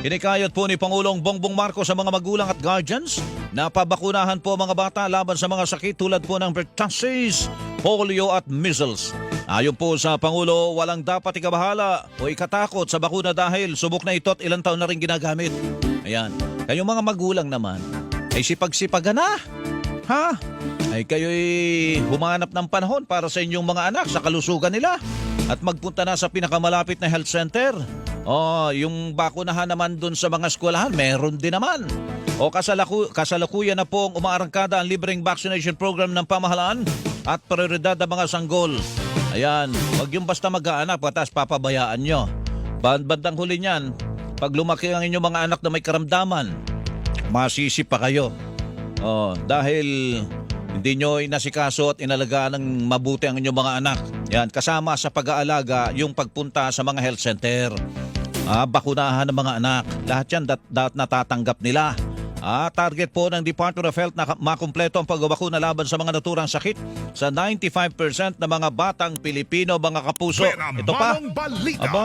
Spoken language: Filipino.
Inikayat po ni Pangulong Bongbong Marcos sa mga magulang at guardians na pabakunahan po mga bata laban sa mga sakit tulad po ng pertussis, polio at measles. Ayon po sa Pangulo, walang dapat ikabahala o ikatakot sa bakuna dahil subok na ito at ilang taon na rin ginagamit. Ayan. Kayong mga magulang naman, ay sipag-sipagan na. Ha? Ay kayo'y humanap ng panahon para sa inyong mga anak sa kalusugan nila at magpunta na sa pinakamalapit na health center. Oh, yung bakunahan naman dun sa mga eskwelahan, meron din naman. O kasalaku kasalukuyan na pong umaarangkada ang libreng vaccination program ng pamahalaan at prioridad ng mga sanggol. Ayan, wag yung basta mag-aanak patas papabayaan nyo. Band bandang huli niyan, pag lumaki ang inyong mga anak na may karamdaman, masisi pa kayo. Oh, dahil hindi nyo inasikaso at inalagaan ng mabuti ang inyong mga anak. Yan, kasama sa pag-aalaga yung pagpunta sa mga health center. Ah, bakunahan ng mga anak. Lahat yan dat, dat natatanggap nila. Ah, target po ng Department of Health na makumpleto ang pagbabakuna laban sa mga naturang sakit sa 95% ng mga batang Pilipino, mga kapuso. Ito pa. Aba,